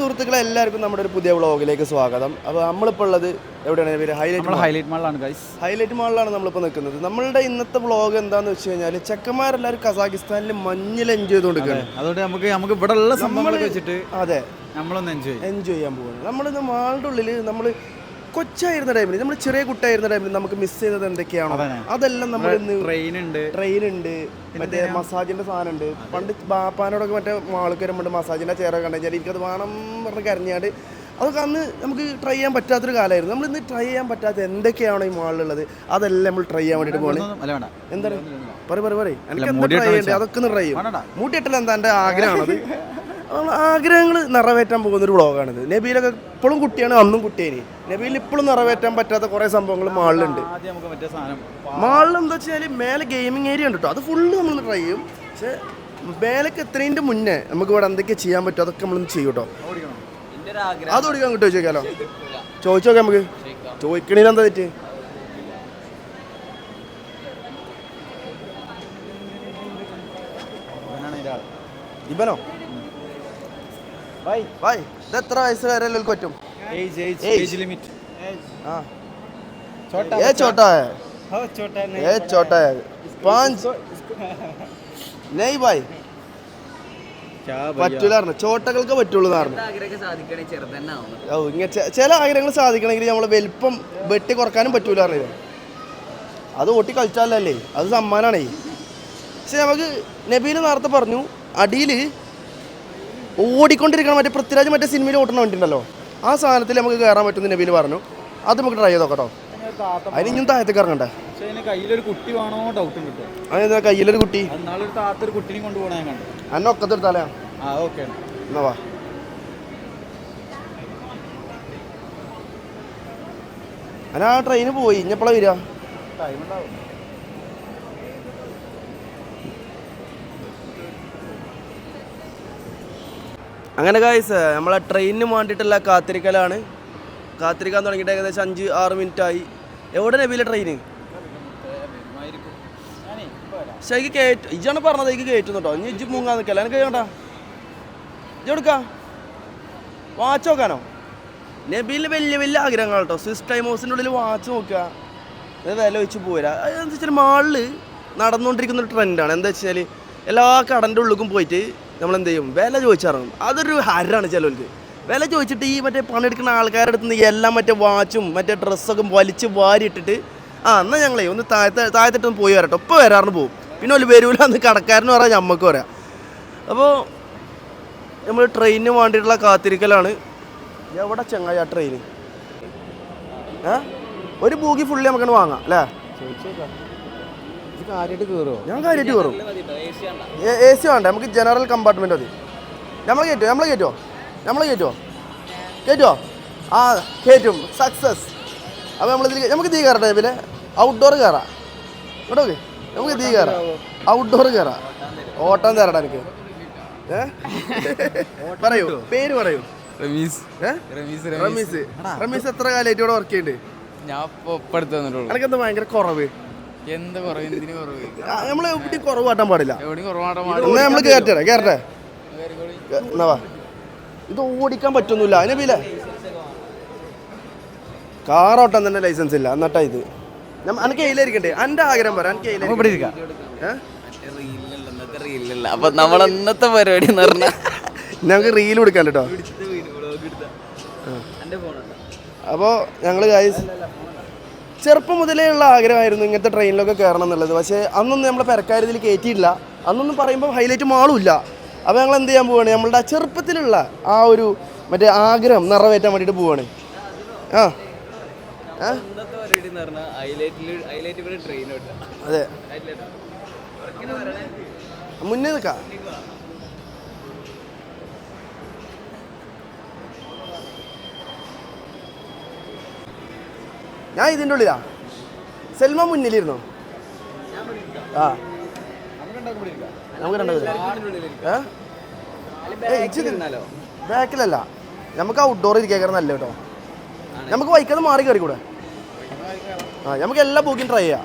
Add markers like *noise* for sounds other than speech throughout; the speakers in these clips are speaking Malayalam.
സുഹൃത്തുക്കളെ എല്ലാവർക്കും നമ്മുടെ ഒരു പുതിയ വ്ളോഗിലേക്ക് സ്വാഗതം. അപ്പോൾ നമ്മളിപ്പോൾ ഉള്ളത് എവിടെയാണ് പേര്? ഹൈലൈറ്റ് ഹൈലൈറ്റ് മാളിലാണ് ഗൈസ് ഹൈലൈറ്റ് മാളിലാണ് നമ്മളിപ്പോൾ നിൽക്കുന്നത് നമ്മളുടെ ഇന്നത്തെ വ്ളോഗ് എന്താണെന്ന് വെച്ച് കഴിഞ്ഞാൽ ചെക്കന്മാരെല്ലാവരും കസാഖിസ്ഥാനിൽ മഞ്ഞിൽ എൻജോയ് ചെയ്തുകൊണ്ടിരിക്കുകയാണ് അതുകൊണ്ട് നമുക്ക് നമുക്ക് ഇവിടെ ഉള്ള സംഭവങ്ങളൊക്കെ വെച്ചിട്ട് അതെ. നമ്മളൊന്ന് എൻജോയ് എൻജോയ് ചെയ്യാൻ പോകുന്നത് നമ്മളിന്ന് മാളുടെ ഉള്ളിൽ നമ്മൾ കൊച്ചായിരുന്ന ടൈമിൽ നമ്മൾ ചെറിയ കുട്ടിയായിരുന്ന ടൈമിൽ നമുക്ക് മിസ് ചെയ്തത് എന്തൊക്കെയാണോ? അതെല്ലാം നമ്മൾ ഇന്ന് ട്രെയിൻ ഉണ്ട്. ട്രെയിൻ ഉണ്ട്. മറ്റേ മസാജിന്റെ സാധനം ഉണ്ട്. പണ്ട് ബാപ്പാനോടൊക്കെ മറ്റേ മാൾക്ക് വരുമ്പോൾ മസാജിന്റെ ചെയറൊക്കെ കണ്ടുകഴിഞ്ഞാൽ എനിക്കത് വേണം പറഞ്ഞ് കരഞ്ഞാണ്ട് അതൊക്കെ അന്ന് നമുക്ക് ട്രൈ ചെയ്യാൻ പറ്റാത്തൊരു കാലമായിരുന്നു. നമ്മൾ ഇന്ന് ട്രൈ ചെയ്യാൻ പറ്റാത്ത എന്തൊക്കെയാണോ ഈ മാളിലുള്ളത്? അതെല്ലാം നമ്മൾ ട്രൈ ചെയ്യാൻ വേണ്ടിയിട്ട് പോകണേ എന്താണ്? പറ പറ പറയും എനിക്ക് എന്താ ട്രൈ വെട്ടണം ചെയ്യണ്ടേ അതൊക്കെ ഒന്ന് ട്രൈ ചെയ്യും. മൂട്ടിയിട്ടില്ല എന്താ എന്റെ ആഗ്രഹമാണത്? *laughs* ആഗ്രഹങ്ങൾ നിറവേറ്റാൻ പോകുന്ന ഒരു വ്ളോഗാണിത് നബീലൊക്കെ ഇപ്പോഴും കുട്ടിയാണ് അന്നും കുട്ടിയേനി നബീലിന് ഇപ്പോഴും നിറവേറ്റാൻ പറ്റാത്ത കുറേ സംഭവങ്ങൾ മാളിലുണ്ട്. മാളിൽ എന്താ വെച്ചാൽ മേലെ ഗെയിമിംഗ് ഏരിയ ഉണ്ട് കേട്ടോ അത് ഫുള്ള് നമ്മൾ ട്രൈ ചെയ്യും. പക്ഷേ മേലേക്ക് എത്രയുടെ മുന്നേ നമുക്ക് ഇവിടെ എന്തൊക്കെ ചെയ്യാൻ പറ്റും അതൊക്കെ നമ്മളൊന്ന് ചെയ്യും കേട്ടോ അത് ഓടിക്കാൻ കിട്ടുമോ ചോദിക്കാലോ? *laughs* ചോദിച്ചു നോക്കാം നമുക്ക്. ചോദിക്കണേൽ എന്താ തെറ്റ്? ഇവനോ? ഭായ് ഇത് എത്ര വയസ്സ് വരെ പറ്റും? ഏജ് ലിമിറ്റ് ഏ ചോട്ടാ ഏ ചോട്ടാ? ചോട്ടകൾക്ക് പറ്റുള്ളൂ ഓ ചില ആഗ്രഹങ്ങൾ സാധിക്കണമെങ്കിൽ നമ്മളെ വലിപ്പം വെട്ടി കുറക്കാനും പറ്റൂല അത് ഓട്ടി കളിച്ചാലല്ലേ? അത് സമ്മാനാണേ. പക്ഷെ നമുക്ക് നബീൽ നേരത്തെ പറഞ്ഞു അടിയിൽ ഓടിക്കൊണ്ടിരിക്കണം മറ്റേ പൃഥ്വിരാജ് മറ്റേ സിനിമയിൽ ഓട്ടണ വണ്ടിണ്ടല്ലോ ആ സാധനത്തിൽ നമുക്ക് കയറാൻ പറ്റും നബീൽ പറഞ്ഞു. അത് നമുക്ക് ട്രൈ ചെയ്ത് നോക്കട്ടോ. അതിന് ഇനിയും താഴത്തേക്ക് ഇറങ്ങണ്ടേ? കയ്യിലൊരു കുട്ടി വേണോ ഡൗട്ട് ഉണ്ട് കയ്യിലൊരു കുട്ടി? അത് ഒരു താത്ത ഒരു കുട്ടിനെ കൊണ്ടുപോകണ ഞാൻ കണ്ടു. അന്നെ ഒക്കത്തെടുത്താലേ ആ ഓക്കെ എന്നാ വാ. അന ട്രെയിന് പോയി. ഇഞ്ഞപ്പോഴാ വരിക? ടൈം ഉണ്ടാവും. അങ്ങനെ കായ്സ് നമ്മളെ ട്രെയിനിന് വേണ്ടിയിട്ടുള്ള കാത്തിരിക്കലാണ്. കാത്തിരിക്കാൻ തുടങ്ങിയിട്ട് ഏകദേശം അഞ്ച് ആറ് മിനിറ്റ് ആയി. എവിടെ നബിയിലെ ട്രെയിന് പക്ഷേ എനിക്ക് കയറ്റും ഇജാണ് പറഞ്ഞത് എനിക്ക് കയറ്റുന്നു കേട്ടോ ഇനി ഇജ് മുങ്ങാൻ നിൽക്കല്ല എനിക്ക് കേട്ടാ ഇജ് എടുക്ക. വാച്ച് നോക്കാനോ? നബിയിൽ വലിയ വലിയ ആഗ്രഹങ്ങൾ കേട്ടോ സ്വിസ് ടൈം ഹൗസിന്റെ ഉള്ളിൽ വാച്ച് നോക്കുക അത് വില വെച്ച് പോരാ. എന്താ വെച്ചാൽ മാളിൽ നടന്നുകൊണ്ടിരിക്കുന്ന ഒരു ട്രെൻഡാണ് എന്താ വെച്ചാൽ എല്ലാ കടന്റെ ഉള്ളിലും പോയിട്ട് നമ്മൾ എന്ത് ചെയ്യും വില ചോദിച്ചിറങ്ങും അതൊരു ഹരാണ് ചിലവർക്ക് വില ചോദിച്ചിട്ട് ഈ മറ്റേ പണിയെടുക്കുന്ന ആൾക്കാരുടെ അടുത്ത് നിന്ന് എല്ലാം മറ്റേ വാച്ചും മറ്റേ ഡ്രസ്സൊക്കെ വലിച്ച് വാരി ഇട്ടിട്ട് ആ എന്നാൽ ഞങ്ങളെ ഒന്ന് താഴത്തെ താഴത്തിട്ടൊന്ന് പോയി വരട്ടോ. ഇപ്പോൾ വരാറിന് പോകും പിന്നെ ഒരു വരൂല അന്ന് കടക്കാരന് പറയാം നമുക്ക് പറയാം. അപ്പോൾ നമ്മൾ ട്രെയിനിന് വേണ്ടിയിട്ടുള്ള കാത്തിരിക്കലാണ്. എവിടെ ചങ്ങായി ആ ട്രെയിന് ഏ? ഒരു ബൂഗി ഫുള്ളി നമുക്കൊന്ന് വാങ്ങാം അല്ലേ? കയറുമോ ഞാൻ കാര്യമായിട്ട് കയറും എ സി വേണ്ട? നമുക്ക് ജനറൽ കമ്പാർട്ട്മെന്റ് മതി. നമ്മൾ കയറ്റുമോ നമ്മൾ കയറ്റുമോ നമ്മൾ കയറ്റുമോ കയറ്റുമോ ആ കയറ്റും സക്സസ് അപ്പോൾ നമ്മൾ ഇതിൽ നമുക്ക് തീ കയറട്ടെ പിന്നെ ഔട്ട്ഡോർ കയറാം. കേട്ടോ നമുക്ക് തീ കയറാം. ഔട്ട്ഡോർ കയറാം. ഓട്ടം തരടാ എനിക്ക്. പറയൂ. പേര് പറയൂ. റമീസ്. റമീസ് റമീസ്. റമീസ്. എത്ര കാലമായിട്ട് ഇവിടെ വർക്ക് ചെയ്യുന്നുണ്ട് ഞാൻ ഇപ്പൊ ഇപ്പടുത്ത് വന്നിട്ടുള്ളൂ എനിക്കെന്താ ഭയങ്കര കുറവ്? എന്ത് കുറവ്? എന്തിനു കുറവ്? നമ്മൾ എവിടെ കുറവ് കാട്ടാൻ പാടില്ല. എവിടെയും കുറവാട്ടോ പാടില്ല. നമ്മൾ കയറ്റേ കയറട്ടെ എന്നാ വാ. ഇത് ഓടിക്കാൻ പറ്റൊന്നുമില്ല. അതിനെ പിന്നെ കാർ ഓട്ടം തന്നെ ലൈസൻസ് ഇല്ല. എന്നിട്ടാ ഇത്. എനിക്ക് എയിലായിരിക്കട്ടെ എന്റെ ആഗ്രഹം പറയാം എനിക്ക് ഇവിടെ ഇരിക്കാം. അപ്പൊ നമ്മൾ അന്നത്തെ പരിപാടി എന്ന് പറഞ്ഞാൽ ഞങ്ങൾക്ക് റീൽ കൊടുക്കാൻ കേട്ടോ അപ്പോൾ ഞങ്ങൾ ഗൈസ് ചെറുപ്പം മുതലേ ഉള്ള ആഗ്രഹമായിരുന്നു ഇങ്ങനത്തെ ട്രെയിനിലൊക്കെ കയറണം എന്നുള്ളത്. പക്ഷേ അന്നൊന്നും നമ്മളെ പെരക്കാര്യത്തിൽ കയറ്റിയിട്ടില്ല അന്നൊന്നും പറയുമ്പോൾ ഹൈലൈറ്റ് മാളുമില്ല ഇല്ല. അപ്പോൾ ഞങ്ങൾ എന്ത് ചെയ്യാൻ പോവുകയാണ് നമ്മളുടെ ആ ചെറുപ്പത്തിലുള്ള ആ ഒരു മറ്റേ ആഗ്രഹം നിറവേറ്റാൻ വേണ്ടിയിട്ട് പോവുകയാണ് ആ. അതെ. മുന്നേ നിൽക്കാം. ഞാൻ ഇതിന്റെ ഉള്ളിലാ. സെൽമ മുന്നിലിരുന്നു? ആ. നമുക്ക് രണ്ടു ബാക്കിലല്ല. നമുക്ക് ഔട്ട്ഡോർ ഇരിക്കാൻ നല്ല കേട്ടോ. നമുക്ക് വൈക്കാതെ മാറി കയറി കൂടെ ആ നമുക്ക് എല്ലാ ബുക്കിംഗ് ട്രൈ ചെയ്യാം.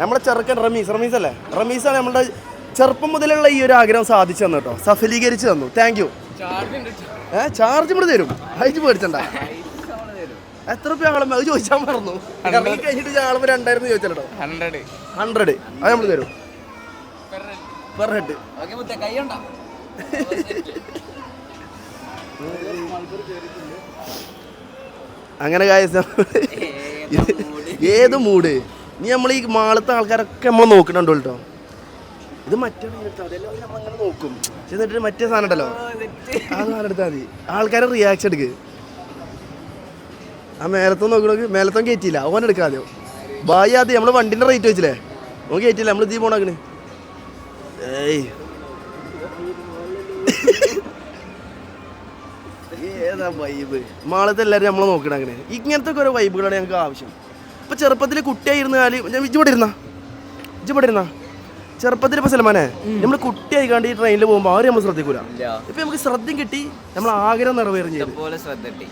നമ്മുടെ ചെറുക്കൻ റമീസ്. റമീസ് അല്ലേ? റമീസാണ് നമ്മളുടെ ചെറുപ്പം മുതലുള്ള ഈ ഒരു ആഗ്രഹം സാധിച്ചു തന്നു കേട്ടോ. സഫലീകരിച്ചു തന്നു. താങ്ക് യു ഏ ചാർജ് ഇവിടെ തരും. അയച്ച് പേടിച്ചണ്ട എത്ര രൂപ ആളും അത് ചോദിച്ചാൽ മറന്നു. ഇറങ്ങി കഴിഞ്ഞിട്ട് ഞങ്ങൾ രണ്ടായിരം ചോദിച്ചാലോ ഹൺഡ്രഡ് ഹൺഡ്രഡ് അത് നമ്മൾ തരും. പെർ ഹെഡ് അങ്ങനെ കാര്യം ഏത് മൂഡ് നീ നമ്മൾ ഈ മാളത്തെ ആൾക്കാരൊക്കെ നമ്മൾ നോക്കണുണ്ടോ കേട്ടോ ഇത് മറ്റേ നോക്കും. എന്നിട്ട് മറ്റേ സാധനം ഉണ്ടല്ലോ ആ സാധനം എടുത്താൽ മതി. ആൾക്കാരെ റിയാക്ഷൻ എടുക്ക്. ആ മേലത്തും നോക്കണോക്ക് മേലത്തോ കയറ്റിയില്ല ഓൻ എടുക്കാതെയോ ബായി ആദ്യം. നമ്മൾ വണ്ടിന്റെ റേറ്റ് വെച്ചില്ലേ? ഓൻ കയറ്റിയില്ല നമ്മൾ ഇതീ പോണാക്കണ് ഏയ്. ഏതാ വൈബ് മാളത്തെ എല്ലാവരും നമ്മളെ നോക്കണം അങ്ങനെ. ഇങ്ങനത്തെ ഓരോ വൈബുകളാണ് ഞങ്ങൾക്ക് ആവശ്യം. ഇപ്പൊ ചെറുപ്പത്തിൽ കുട്ടിയായിരുന്നാൽ ഇവിടെ ഇരുന്ന? ഇവിടെ ഇരുന്ന? ചെറുപ്പത്തിൽ ഇപ്പൊ സൽമാനെ നമ്മൾ കുട്ടിയായി ഈ ട്രെയിനിൽ പോകുമ്പോൾ ആരും നമ്മൾ ശ്രദ്ധിക്കൂല. ഇപ്പൊ നമുക്ക് ശ്രദ്ധയും കിട്ടി നമ്മൾ ആഗ്രഹം നിറവേറും ചെയ്തു. പോലെ ശ്രദ്ധ കിട്ടി.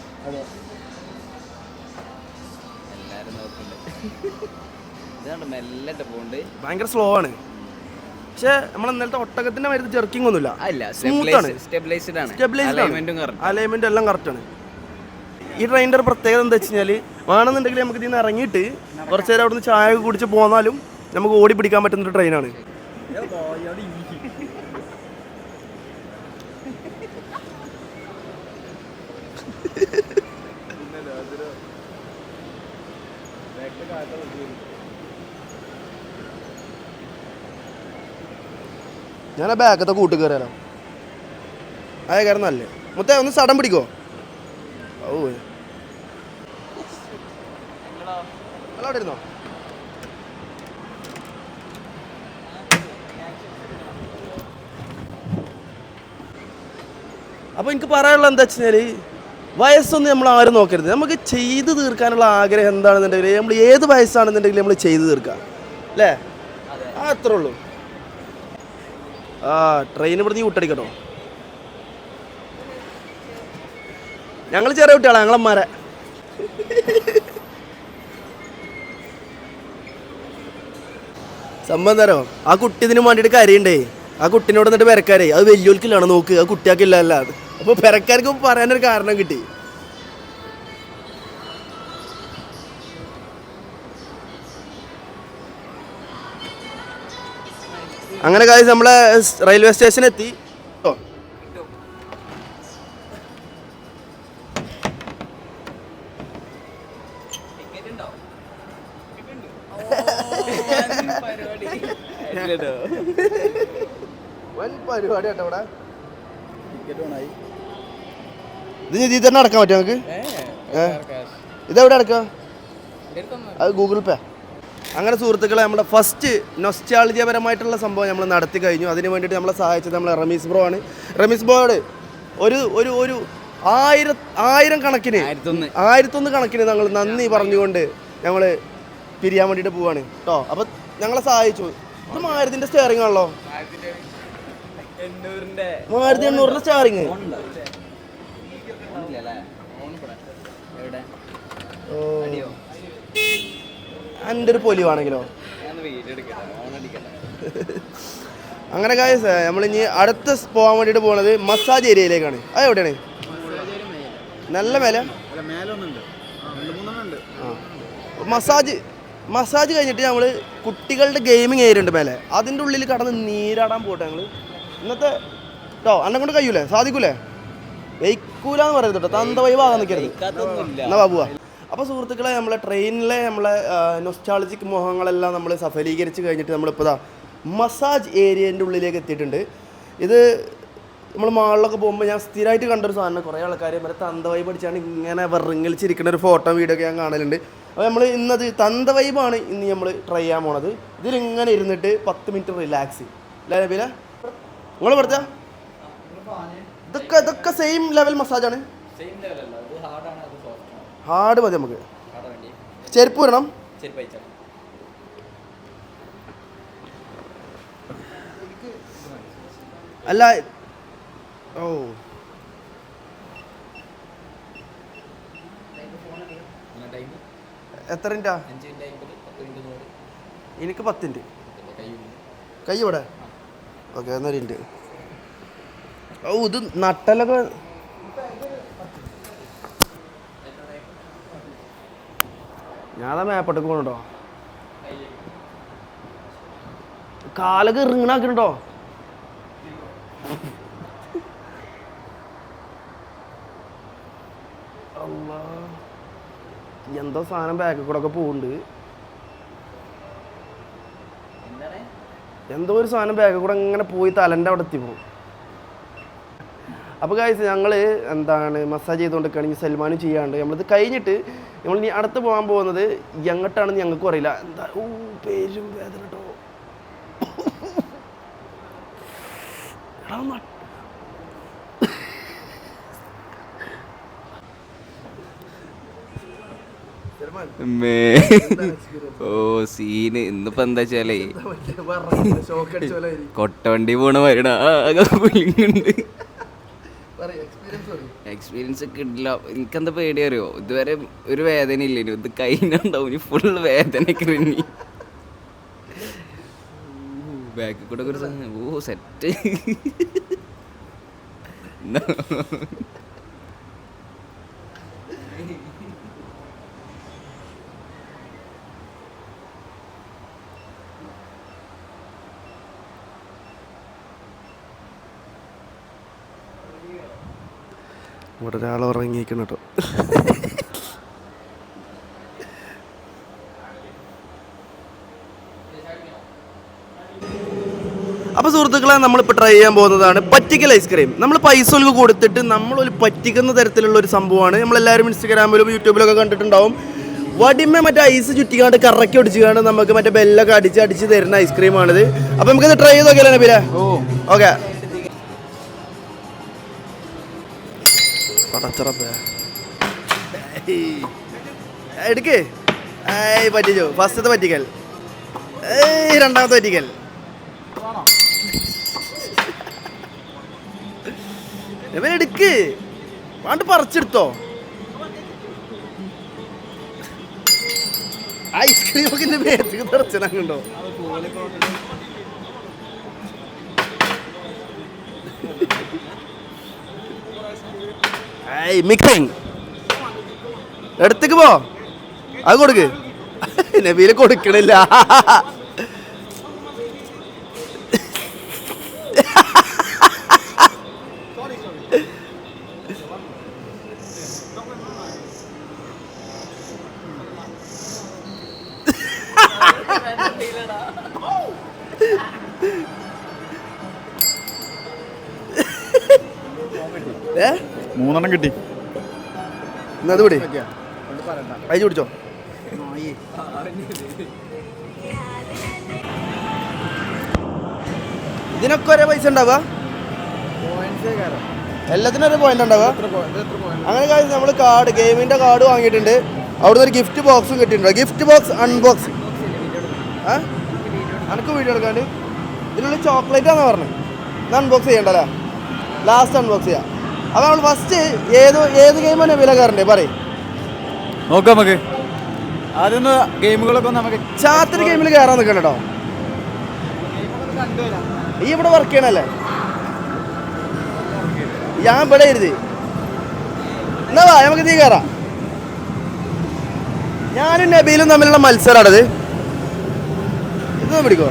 ഭയങ്കര സ്ലോ ആണ്. പക്ഷെ നമ്മൾ ഇന്നലത്തെ ഒട്ടകത്തിന്റെ മരുന്ന് ജെർക്കിംഗ് ഒന്നുമില്ല. സ്റ്റെബിലൈസ്ഡ് ആണ്. അലൈൻമെന്റും എല്ലാം കറക്റ്റ് ആണ്. ഈ ട്രെയിനിന്റെ ഒരു പ്രത്യേകത എന്താ വെച്ച് കഴിഞ്ഞാൽ വേണമെന്നുണ്ടെങ്കിൽ നമുക്ക് ഇതിൽ നിന്ന് ഇറങ്ങിയിട്ട് കുറച്ച് നേരം അവിടുന്ന് ചായ കുടിച്ച് പോന്നാലും നമുക്ക് ഓടി പിടിക്കാൻ പറ്റുന്ന ഒരു ട്രെയിനാണ് ഞാൻ ആ ബാക്കത്തെ കൂട്ട് കയറിയാലോ അയ കയറി നല്ലേ മുത്തേ ഒന്ന് സടം പിടിക്കോ? ഓ അവിടെ ഇരുന്നോ? അപ്പോൾ എനിക്ക് പറയാനുള്ളത് എന്താ വെച്ച് കഴിഞ്ഞാൽ വയസ്സൊന്നും നമ്മൾ ആരും നോക്കരുത്. നമുക്ക് ചെയ്തു തീർക്കാനുള്ള ആഗ്രഹം എന്താണെന്നുണ്ടെങ്കിൽ നമ്മൾ ഏത് വയസ്സാണെന്നുണ്ടെങ്കിൽ നമ്മൾ ചെയ്തു തീർക്കാം. അല്ലേ? ആ അത്രേ ഉള്ളൂ. ആ ട്രെയിൻ ഇവിടെ നീ വിട്ടടിക്കട്ടോ ഞങ്ങൾ ചെറിയ കുട്ടികളാണ് ഞങ്ങളമ്മാരെ സംഭവം തരോ ആ കുട്ടി ഇതിന് വേണ്ടിയിട്ട് കരയുണ്ടേ. ആ കുട്ടീനോട് എന്നിട്ട് വരക്കാരേ അത് വലിയോൽക്കില്ലാണ് നോക്ക്. ആ കുട്ടിയാക്കില്ല അല്ല. അപ്പോൾ പെരക്കാർക്ക് പറയാനൊരു കാരണം കിട്ടി. അങ്ങനെ കാര്യം നമ്മളെ റെയിൽവേ സ്റ്റേഷൻ എത്തി. ഓ. വൻ *laughs* പരിപാടി കേട്ടോ ഇവിടെ. ടിക്കറ്റ് ഓണായി ഇത് ഇതിൽ തന്നെ അടക്കാൻ പറ്റുമോ നമുക്ക്? ഇതെവിടെ അടക്കാം? അത് ഗൂഗിൾ പേ അങ്ങനെ സുഹൃത്തുക്കളെ നമ്മുടെ ഫസ്റ്റ് നൊസ്റ്റാളജിയപരമായിട്ടുള്ള സംഭവം നമ്മൾ നടത്തി കഴിഞ്ഞു. അതിന് വേണ്ടിയിട്ട് നമ്മളെ സഹായിച്ചത് നമ്മളെ റമീസ് ബ്രോ ആണ്. റമീസ് ബ്രോയോട് ഒരു ഒരു ഒരു ആയിര ആയിരം കണക്കിന് ആയിരത്തൊന്ന്. കണക്കിന് ഞങ്ങൾ നന്ദി പറഞ്ഞുകൊണ്ട് ഞങ്ങൾ പിരിയാൻ വേണ്ടിയിട്ട് പോവാണ്. കേട്ടോ അപ്പം ഞങ്ങളെ സഹായിച്ചു. ഇത് മാരുതിന്റെ സ്റ്റിയറിംഗ് ആണല്ലോ. മാരുതി എണ്ണൂറിന്റെ സ്റ്റിയറിംഗ് എവിടെ ഓ അടിയോ എന്റെ ഒരു പൊലിവാണെങ്കിലോ അങ്ങനെ കാര്യം നമ്മളിനി അടുത്ത പോകാൻ വേണ്ടിയിട്ട് പോകുന്നത് മസാജ് ഏരിയയിലേക്കാണ് അത് എവിടെയാണ്? നല്ല മേല? മസാജ് മസാജ് കഴിഞ്ഞിട്ട് നമ്മൾ കുട്ടികളുടെ ഗെയിമിങ് ഏരിയ ഉണ്ട് മേലെ. അതിന്റെ ഉള്ളിൽ കടന്ന് നീരാടാൻ പോട്ടെ ഞങ്ങൾ ഇന്നത്തെ കേട്ടോ അന്നെ കൊണ്ട് കഴിയൂലേ? സാധിക്കൂലേ? വെയ്ക്കൂലെന്ന് പറയുന്നത് കേട്ടോ തന്ത വൈവാകാൻ നിൽക്കരുത് എന്നാ ബാബുവാ അപ്പോൾ സുഹൃത്തുക്കളെ നമ്മളെ ട്രെയിനിലെ നമ്മളെ നൊസ്റ്റാളജിക് മോഹങ്ങളെല്ലാം നമ്മൾ സഫലീകരിച്ച് കഴിഞ്ഞിട്ട് നമ്മളിപ്പോൾ മസാജ് ഏരിയന്റെ ഉള്ളിലേക്ക് എത്തിയിട്ടുണ്ട്. ഇത് നമ്മൾ മാളിലൊക്കെ പോകുമ്പോൾ ഞാൻ സ്ഥിരമായിട്ട് കണ്ടൊരു സാധനം കുറേ ആൾക്കാർ മറ്റേ തന്തവൈബ് പഠിച്ചാണ് ഇങ്ങനെ വെറുങ്ങലിച്ചിരിക്കുന്ന ഒരു ഫോട്ടോ വീഡിയോ ഒക്കെ ഞാൻ കാണലുണ്ട്. അപ്പോൾ നമ്മൾ ഇന്നത് തന്ത വൈബാണ് ഇന്ന് നമ്മൾ ട്രൈ ചെയ്യാൻ പോണത്. ഇതിലിങ്ങനെ ഇരുന്നിട്ട് പത്ത് മിനിറ്റ് റിലാക്സ് അല്ലേ നബീല? നിങ്ങൾ പറഞ്ഞ ഇതൊക്കെ ഇതൊക്കെ സെയിം ലെവൽ മസാജാണ് സെയിം ലെവലല്ല അത് ഹാർഡാണ് അത് സോഫ്റ്റ് ആണ് ഹാർഡ് മതി നമുക്ക്. ചെരുപ്പ് വരണം അല്ല ഓ. എത്ര എനിക്ക് പത്ത് മിനിറ്റ് കൈ ഇവിടെ. ഓക്കെ എന്നൊരു ഇത് നട്ടലൊക്കെ ഞാനാ മേപ്പട്ടക്ക് പോകണട്ടോ കാലൊക്കെ ഇറങ്ങണാക്കണുണ്ടോ. എന്തോ സാധനം ബാക്കിൽ കൂടെ ഒക്കെ പോകുന്നുണ്ട് എന്തോ ഒരു സാധനം ബാക്കിൽ കൂടെ ഇങ്ങനെ പോയി തലന്റെ അവിടെ എത്തി പോകും അപ്പോൾ കാഴ്ച ഞങ്ങൾ എന്താണ് മസാജ് ചെയ്തുകൊണ്ടിരിക്കുകയാണെങ്കിൽ സൽമാനും ചെയ്യാണ്ട് നമ്മളിത് കഴിഞ്ഞിട്ട് നമ്മൾ ഇനി അടുത്ത് പോകാൻ പോകുന്നത് എങ്ങോട്ടാണെന്ന് ഞങ്ങൾക്കും അറിയില്ല. എന്താ ഓ പേരും വേദന കേട്ടോ ഓ സീന്. ഇന്നിപ്പോ എന്താ വെച്ചാലേ. കൊട്ടവണ്ടി പോണ വരണ ആകെ കുലുങ്ങുന്നുണ്ട് പറയ്, experience പറയ്. എക്സ്പീരിയൻസ് കിട്ടില്ല എനിക്കെന്താ പേടി അറിയോ ഇതുവരെ ഒരു വേദന ഇല്ലേനു ഇത് കഴിഞ്ഞുണ്ടാവും ഇനി ഫുൾ വേദനയൊക്കെ ഇനി. ബാക്കിൽ കൂടെ ഒരു. ഓ സെറ്റ് ഇവിടെ ഒരാൾ ഉറങ്ങിയിരിക്കണം കേട്ടോ. അപ്പോൾ സുഹൃത്തുക്കളെ നമ്മളിപ്പോൾ ട്രൈ ചെയ്യാൻ പോകുന്നതാണ് പറ്റിക്കൽ ഐസ്ക്രീം നമ്മൾ പൈസ ഒഴിവ് കൊടുത്തിട്ട് ഒരു പറ്റിക്കുന്ന തരത്തിലുള്ള ഒരു സംഭവമാണ്. നമ്മളെല്ലാവരും ഇൻസ്റ്റഗ്രാമിലും യൂട്യൂബിലൊക്കെ കണ്ടിട്ടുണ്ടാവും. വടിമ മറ്റേ ഐസ് ചുറ്റിക്കാണ്ട് കറക്കി ഒടിച്ചുകൊണ്ട് നമുക്ക് മറ്റേ ബെല്ലൊക്കെ അടിച്ച് അടിച്ച് തരുന്ന ഐസ്ക്രീമാണിത് അപ്പോൾ നമുക്കത് ട്രൈ ചെയ്ത് നോക്കിയാലോ നബിലെ? ഓക്കെ പടച്ചറപ്പേ എടുക്ക്. ഏയ് പറ്റിച്ചു. ഫസ്റ്റത്തെ പറ്റിക്കൽ. ഏയ് രണ്ടാമത്തെ പറ്റിക്കൽ. ഇവൻ എടുക്ക്. പണ്ട് പറിച്ചെടുത്തോ. ഐസ്ക്രീം ഒക്കെ എന്റെ മേത്തേക്ക് തെറച്ചനാകുണ്ടോ ഏയ് മിക്സിങ് എടുത്തേക്ക് പോ. അത് കൊടുക്ക്. *laughs* നബീൽ കൊടുക്കണില്ല. *laughs* മൂന്നെണ്ണം കിട്ടി. അത് പിടി. അയച്ചു പിടിച്ചോ ഇതിനൊക്കെ ഒരേ പൈസ ഉണ്ടാവുക? എല്ലാത്തിനും ഒരു പോയിന്റ് ഉണ്ടാവുക? അങ്ങനെ കാര്യം നമ്മൾ കാർഡ് ഗെയിമിന്റെ കാർഡ് വാങ്ങിയിട്ടുണ്ട്. അവിടുന്ന് ഒരു ഗിഫ്റ്റ് ബോക്സും കിട്ടിയിട്ടുണ്ട്. ഗിഫ്റ്റ് ബോക്സ് അൺബോക്സ് ആ? അനക്ക് വീഡിയോ എടുക്കാണ്ട്. ഇതിനുള്ള ചോക്ലേറ്റ് ആണെന്ന് പറഞ്ഞു. ഇത് അൺബോക്സ് ചെയ്യണ്ടല്ലേ? ലാസ്റ്റ് അൺബോക്സ് ചെയ്യാം. അപ്പോൾ നമ്മൾ ഫസ്റ്റ് ഏത് ഏത് ഗെയിമാണ് വില കയറണ്ടേ പറയും. നോക്കാം നമുക്ക്. ആദ്യം ഗെയിമുകളൊക്കെ നമുക്ക് ചാത്തിരി ഗെയിമിൽ കയറാൻ നിൽക്കണം കേട്ടോ ഈ ഇവിടെ വർക്ക് ചെയ്യണല്ലേ? ഞാൻ ഇവിടെ ഇരുതി എന്നാ വാ നമുക്ക് നീ കയറാം ഞാനും നബീലും തമ്മിലുള്ള മത്സരമാണത് ഇത്. പിടിക്കോ.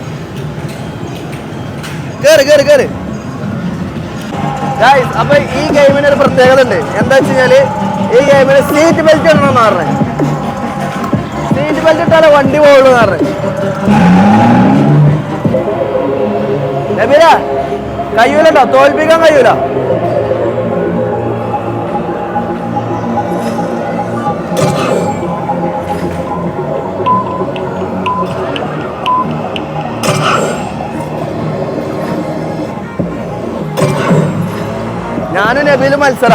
കേറ് കേറ് കേറ്. ഗായ്സ് അപ്പൊ ഈ ഗെയിമിന് ഒരു പ്രത്യേകത ഉണ്ട് എന്താ വെച്ച് കഴിഞ്ഞാൽ ഈ ഗെയിമിന് സീറ്റ് ബെൽറ്റ് ഇടണം എന്ന് പറഞ്ഞത് സീറ്റ് ബെൽറ്റ് ഇട്ടാലേ വണ്ടി പോകുള്ളൂ എന്ന് പറഞ്ഞു. നബീല കഴിയൂലട്ടോ. തോൽപ്പിക്കാൻ കഴിയൂല. ഞാനും നബീലും മത്സര.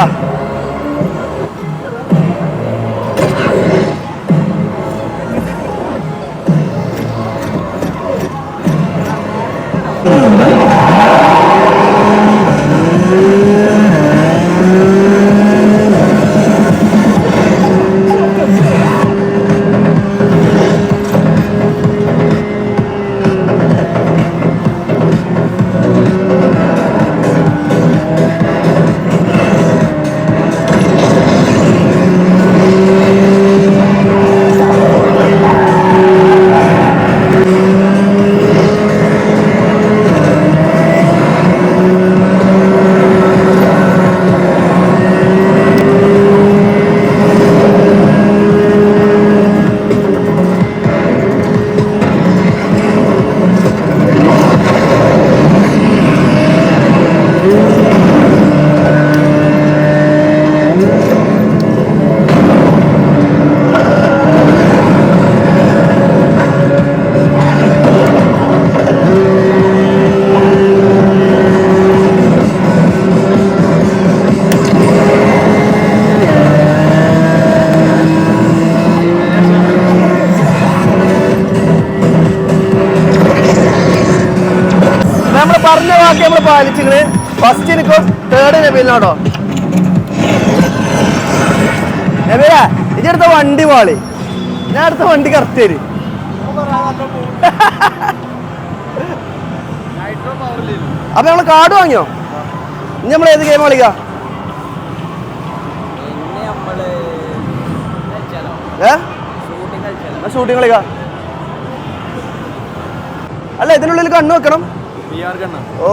നബീലിനോട്ടോ നബീല ഇജ്ജ് അടുത്ത വണ്ടി പാളി ഞാൻ അടുത്ത വണ്ടി കറക്റ്റ് തരും. അപ്പൊ നമ്മൾ കാർഡ് വാങ്ങിയോ? ഇനി നമ്മൾ ഏത് ഗെയിം കളിക്കാം? ഷൂട്ടിംഗ് കളിക്കാം? അല്ല ഇതിനുള്ളിൽ കണ്ണു വെക്കണം. ഓ.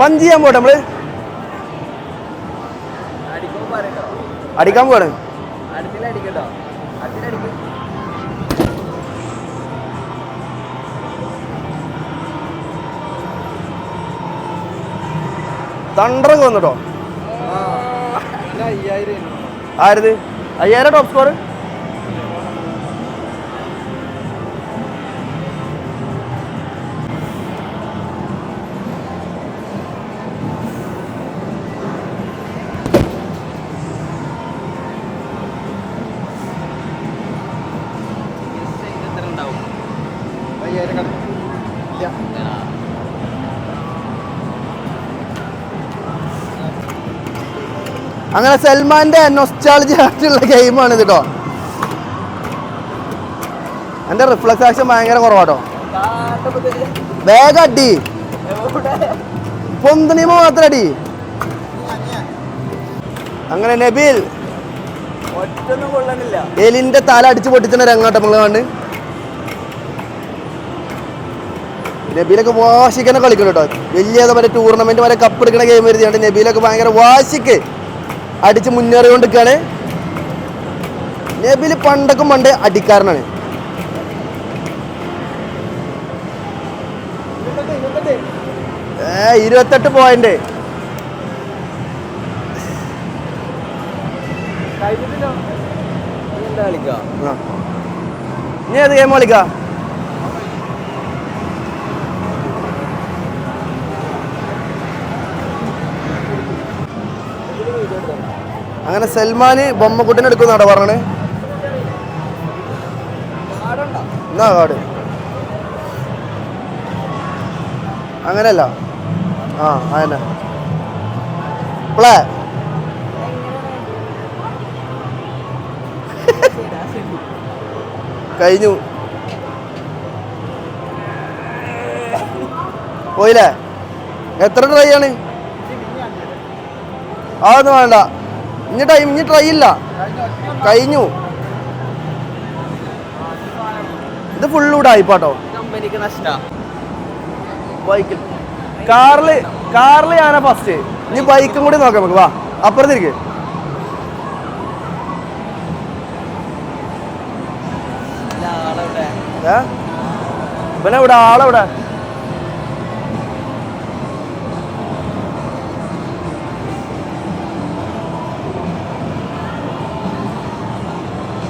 പഞ്ച് ചെയ്യാൻ പോട്ടെ നമ്മൾ. അടിക്കാൻ പോവാണ്. തണ്ടറൊക്കെ വന്നിട്ടോ. ആരത്? അയ്യായിരം ടോപ്പ് സ്കോർ അയ്യായിരം കണക്ക് അങ്ങനെ സൽമാന്റെ നൊസ്റ്റാളജി ആയിട്ടുള്ള ഗെയിമാണ് ഇത് കേട്ടോ എന്റെ റിഫ്ലക്സ് ആക്ഷൻ ഭയങ്കര കുറവാട്ടോ. വേഗം അടി. പൊന്തണിമ മാത്രം അടി. അങ്ങനെ നബീൽ എലിന്റെ തല അടിച്ചു പൊട്ടിച്ചുന്ന രംഗാട്ടം നമ്മൾ കണ്ട്. നബീലൊക്കെ വാശിക്കനെ കളിക്കണം കേട്ടോ. വലിയ മറ്റേ ടൂർണമെന്റ് വരെ കപ്പ് എടുക്കുന്ന ഗെയിം വരുന്നുണ്ട് നബീലൊക്കെ ഭയങ്കര വാശിക്ക് അടിച്ച് മുന്നേറിക്കൊണ്ടിരിക്കുകയാണ്. നബീൽ പണ്ടൊക്കെ പണ്ട് അടിക്കാരനാണ്. ഏ ഇരുപത്തെട്ട് പോയിന്റ്. ഇനി ഏത് ഗെയിം കളിക്കാം? അങ്ങനെ സൽമാന് ബൊമ്മക്കുട്ടിനെ എടുക്കുന്നാടോ പറഞ്ഞത് എന്നാ കാട്? അങ്ങനെയല്ല. ആ അതന്നെ. പ്ലേ കഴിഞ്ഞു. പോയില്ലേ? എത്ര ട്രൈ ആണ്? അതൊന്നും വേണ്ട. ഇനി ടൈം ഇനി ട്രൈ ഇല്ല. കഴിഞ്ഞു. ഇത് ഫുള്ള് പാട്ടോ ബൈക്കിൽ കാറിൽ കാറിൽ ഞാനാ ഫസ്റ്റ് ഇനി ബൈക്കും കൂടി നോക്കാം നമുക്ക്. വാ അപ്പുറത്തിരിക്ക് ഇവനെവിടെ? ആളെവിടെ?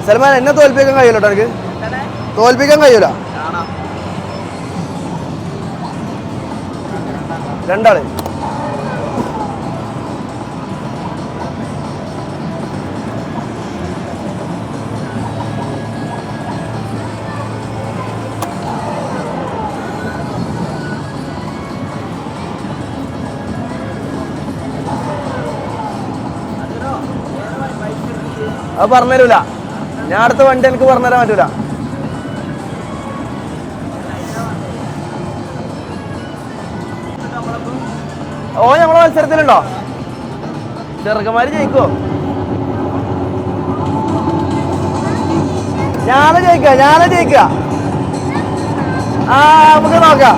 സൽമാൻ എന്നെ തോൽപ്പിക്കാൻ കഴിയൂലോ എനിക്ക് തോൽപ്പിക്കാൻ കഴിയൂല? രണ്ടാൾ. അത് പറഞ്ഞുതരൂല ഞാൻ അടുത്ത വണ്ടി എനിക്ക് പറഞ്ഞുതരാൻ പറ്റൂല. ഓ ഞങ്ങളെ മത്സരത്തിലുണ്ടോ? ചെറുക്കന്മാര് ജയിക്കോ ഞാൻ ജയിക്ക ഞാൻ ജയിക്ക. ആ നമുക്ക് നോക്കാം.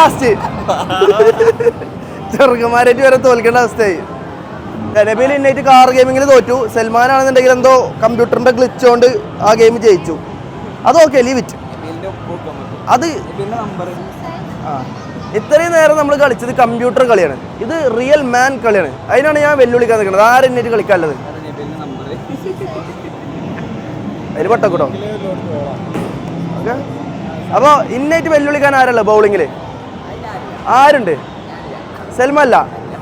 ലാസ്റ്റ് ചെറുക്കന്മാരായിട്ട് വരെ തോൽക്കേണ്ട അവസ്ഥയായി. നിലവിൽ ഇന്നേറ്റ് കാർ ഗെയിമിങ്ങിൽ തോറ്റു. സൽമാൻ ആണെന്നുണ്ടെങ്കിൽ എന്തോ കമ്പ്യൂട്ടറിന്റെ ഗ്ലിച്ച് കൊണ്ട് ആ ഗെയിം ജയിച്ചു. അത് ഓക്കെ ലീവ് ഇറ്റ് അത് ഇത്രയും നേരം നമ്മൾ കളിച്ചത് കമ്പ്യൂട്ടർ കളിയാണ്. ഇത് റിയൽ മാൻ കളിയാണ്. അതിനാണ് ഞാൻ വെല്ലുവിളിക്കാൻ നിൽക്കുന്നത്. ആരെന്നേറ്റ് കളിക്കാനുള്ളത് അതിന് പട്ടക്കൂട്ടോ? ഓക്കെ. അപ്പോൾ ഇന്നേറ്റ് വെല്ലുവിളിക്കാൻ ആരല്ല ബൗളിങ്ങിൽ ആരുണ്ട്? സെൽമല്ല. അല്ല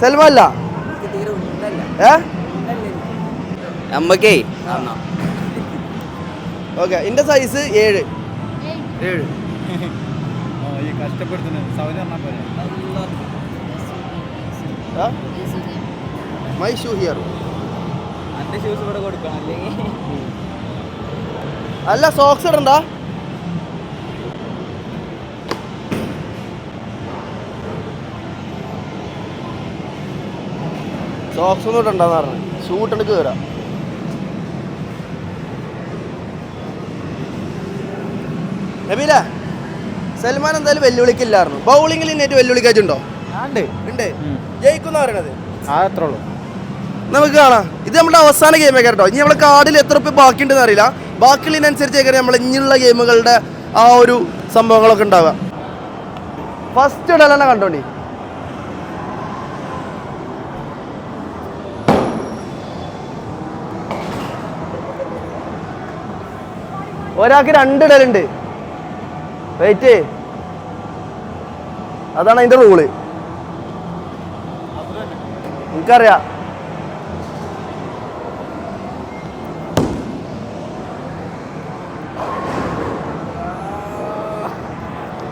സൽമ അല്ല ഏ? നമ്മക്കേ ഓക്കെ എന്റെ സൈസ് ഏഴ്. ഏഴ്. മൈ ഷൂ ഹിയർ അല്ല സോക്സ് ഇടണ്ട? സോക്സ് ഒന്നും ഇടണ്ടെന്ന് പറഞ്ഞു. ഇട്ടുണ്ട് കയറാം നബീല സൽമാൻ എന്തായാലും വെല്ലുവിളിക്കില്ലായിരുന്നു. ബൗളിങ്ങിൽ ഇന്നേറ്റ് വെല്ലുവിളിക്കാച്ചുണ്ടോ ഉണ്ട്? ഉണ്ട്. ജയിക്കുന്ന പറയണത്? ആ അത്രേ ഉള്ളൂ. നമുക്ക് കാണാം. ഇത് നമ്മുടെ അവസാന ഗെയിമേ കേട്ടോ. ഇനി നമ്മുടെ കാർഡിൽ എത്ര റുപ്യ ബാക്കിയുണ്ടെന്ന് അറിയില്ല. ബാക്കിയുള്ളതിനനുസരിച്ച് നമ്മൾ ഇനിയുള്ള ഗെയിമുകളുടെ ആ ഒരു സംഭവങ്ങളൊക്കെ ഉണ്ടാവുക. ഫസ്റ്റ് ഇടാലാണ് കണ്ടോണ്ടി? ഒരാൾക്ക് രണ്ട് ഇടലുണ്ട് വെയിറ്റ് അതാണ് അതിന്റെ റൂൾ എനിക്കറിയാം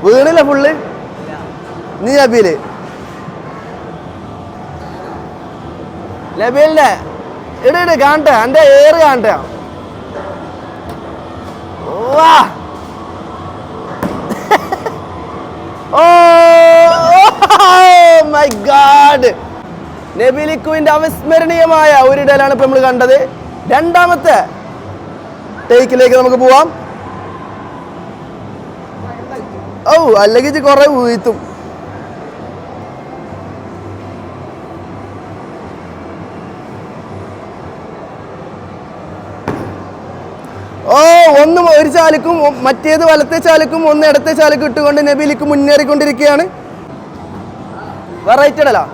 വീണില്ല ഫുള്ള് നീ നബീൽ. നബീലിന്റെ ഇട ഇട് കാണട്ടെ. എന്റെ ഏറ് കാണട്ടെ വാ. *laughs* ഓ മൈ നബിലിക്കുവിന്റെ അവിസ്മരണീയമായ ഒരു ഇടയിലാണ് ഇപ്പൊ നമ്മൾ കണ്ടത്. രണ്ടാമത്തെ ടേക്കിലേക്ക് നമുക്ക് പോവാം. ഓ അല്ലെങ്കിൽ കുറെ വീഴ്ത്തും ഒന്നും ഒരു ചാലക്കും മറ്റേത് വലത്തെ ചാലക്കും ഒന്ന് ഇടത്തെ ചാലക്കും ഇട്ടുകൊണ്ട് നബിയിലേക്ക് മുന്നേറിക്കൊണ്ടിരിക്കുകയാണ്. വെറൈറ്റി ഇടലാ.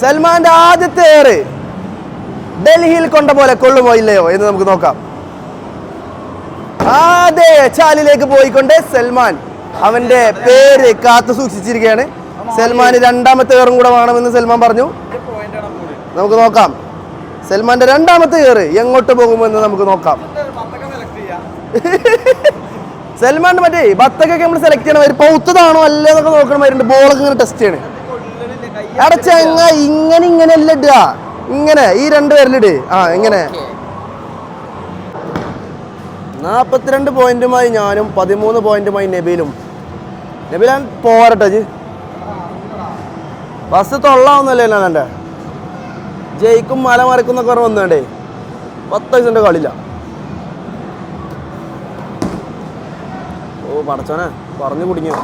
സൽമാന്റെ ആദ്യത്തെ ഏറ് ഡൽഹിയിൽ കൊണ്ട പോലെ കൊള്ളുമോ ഇല്ലയോ എന്ന് നമുക്ക് നോക്കാം. അതെ ചാലിലേക്ക് പോയിക്കൊണ്ട് സൽമാൻ. അവന്റെ പേര് കാത്തു സൂക്ഷിച്ചിരിക്കുകയാണ്. സൽമാൻ രണ്ടാമത്തെ കയറും കൂടെ വേണമെന്ന് സൽമാൻ പറഞ്ഞു. നമുക്ക് നോക്കാം. സൽമാന്റെ രണ്ടാമത്തെ കയറ് എങ്ങോട്ട് പോകുമെന്ന് നമുക്ക് നോക്കാം. സൽമാൻ മറ്റേ ബത്തക്കൊക്കെ നമ്മൾ സെലക്ട് ചെയ്യണം പൗത്തതാണോ അല്ലേ എന്നൊക്കെ നോക്കണമായിരുന്നു ബോളൊക്കെ ഇങ്ങനെ ടെസ്റ്റ് ചെയ്യണേ. അടച്ച ഇങ്ങനെ ഇങ്ങനെ അല്ല ഇടുക. ഇങ്ങനെ ഈ രണ്ട് പേരിലിട്. ആ ഇങ്ങനെ. നാപ്പത്തിരണ്ട് പോയിന്റുമായി ഞാനും പതിമൂന്ന് പോയിന്റുമായി നബീലും. ഞാൻ പോരട്ടെ ജി ബസ് തൊള്ളാവുന്നല്ലേ ഞാൻ എന്റെ? ജയിക്കും മല മറിക്കും എന്നൊക്കെ പറഞ്ഞ് വന്നേണ്ടേ? പത്ത് വയസ്സിന്റെ കളിയില്ല ഓ പടച്ചോനെ പറഞ്ഞു കുടുങ്ങിയോ?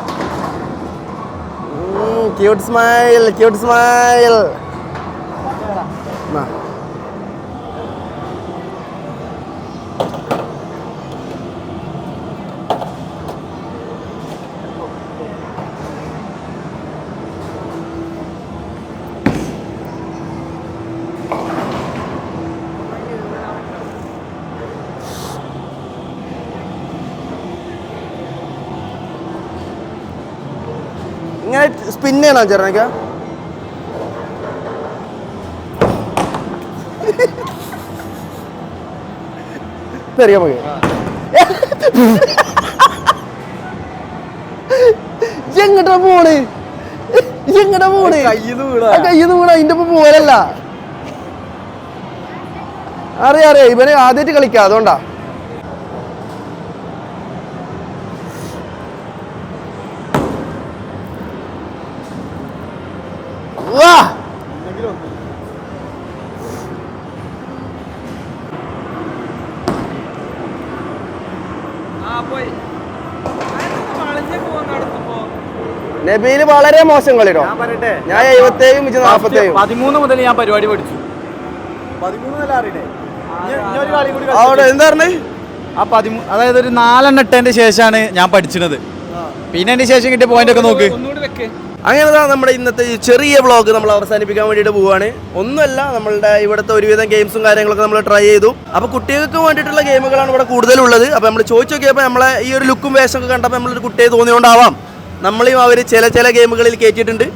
ക്യൂട്ട് സ്മൈൽ ക്യൂട്ട് സ്മൈൽ ഇങ്ങനെ സ്പിൻ ചെയ്യണോ ചേട്ടനൊക്കെ? തരിക നമുക്ക് എങ്ങട്ടാ പോണ്? എങ്ങട്ടാ പോണ്? കയ്യിന്ന് വീണ അതിന്റെ ഒപ്പം പോരല്ല അറിയാം അറിയാം. ഇവനെ ആദ്യമായിട്ട് കളിക്കാം അതുകൊണ്ടാ വാ നബീൽ വളരെ മോശം കളിട്ടോ ഞാൻ പറയട്ടെ. ഞാൻ എഴുപത്തേഴും ഇച്ച് നാൽപ്പത്തേഴും പതിമൂന്ന് മുതൽ ഞാൻ പരിപാടി പഠിച്ചു. അവിടെ എന്താ പറഞ്ഞേ? ആ പതിമൂന്ന് അതായത് ഒരു നാലെണ്ണം ഇട്ടതിന്റെ ശേഷമാണ് ഞാൻ പഠിച്ചത്. പിന്നെ അതിന്റെ ശേഷം കിട്ടിയ പോയിന്റ് ഒക്കെ നോക്ക്. അങ്ങനെ ദാ നമ്മുടെ ഇന്നത്തെ ഈ ചെറിയ വ്ളോഗ് നമ്മൾ അവസാനിപ്പിക്കാൻ വേണ്ടിയിട്ട് പോവുകയാണ് ഒന്നുമല്ല നമ്മളുടെ ഇവിടുത്തെ ഒരുവിധം ഗെയിംസും കാര്യങ്ങളൊക്കെ നമ്മൾ ട്രൈ ചെയ്തു. അപ്പോൾ കുട്ടികൾക്ക് വേണ്ടിയിട്ടുള്ള ഗെയിമുകളാണ് ഇവിടെ കൂടുതലുള്ളത്. അപ്പോൾ നമ്മൾ ചോദിച്ചു നോക്കിയപ്പോൾ നമ്മളെ ഈ ഒരു ലുക്കും വേഷമൊക്കെ കണ്ടപ്പോൾ നമ്മളൊരു കുട്ടിയെ തോന്നിയോണ്ടാവാം. നമ്മളെയും അവർ ചില ചില ഗെയിമുകളിൽ കയറ്റിയിട്ടുണ്ട്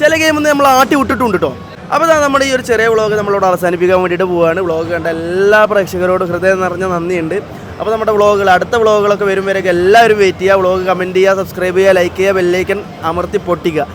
ചില ഗെയിമൊന്നും നമ്മൾ ആട്ടി വിട്ടിട്ടുണ്ട് കേട്ടോ അപ്പോൾ ദാ നമ്മുടെ ഈ ഒരു ചെറിയ വ്ളോഗ് നമ്മളോട് അവസാനിപ്പിക്കാൻ വേണ്ടിയിട്ട് പോവുകയാണ് വ്ളോഗ് കണ്ട എല്ലാ പ്രേക്ഷകരോടും ഹൃദയം നിറഞ്ഞ നന്ദിയുണ്ട്. അപ്പോൾ നമ്മുടെ വ്ളോഗുകൾ അടുത്ത വ്ളോഗുകളൊക്കെ വരും വരെയൊക്കെ എല്ലാവരും വെയിറ്റ് ചെയ്യുക വ്ളോഗ് കമന്റ് ചെയ്യുക സബ്സ്ക്രൈബ് ചെയ്യുക ലൈക്ക് ചെയ്യുക ബെല്ലൈക്കൻ അമർത്തി പൊട്ടിക്കുക.